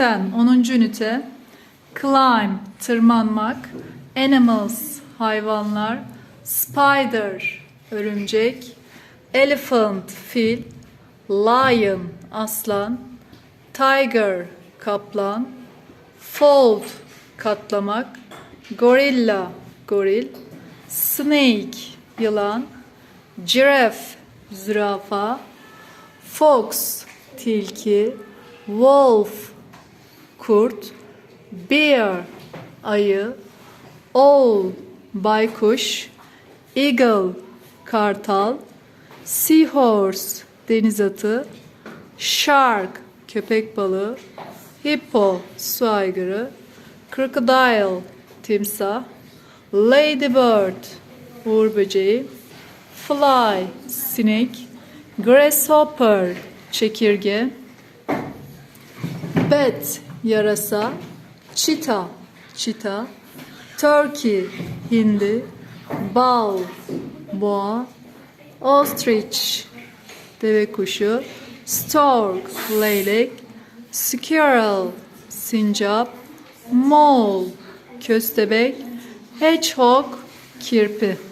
Sen 10. ünite. Climb tırmanmak. Animals hayvanlar. Spider örümcek. Elephant fil. Lion aslan. Tiger kaplan. Fold katlamak. Gorilla goril. Snake yılan. Giraffe zürafa. Fox tilki. Wolf kurt, bear ayı, owl baykuş, eagle kartal, seahorse deniz atı, shark köpek balığı, hippo su aygırı, crocodile timsah, ladybird uğur böceği, fly sinek, grasshopper çekirge, Bat yarasa, cheetah çita, turkey hindi, bal boğa, ostrich deve kuşu, stork leylek, squirrel sincap, mole köstebek, hedgehog kirpi.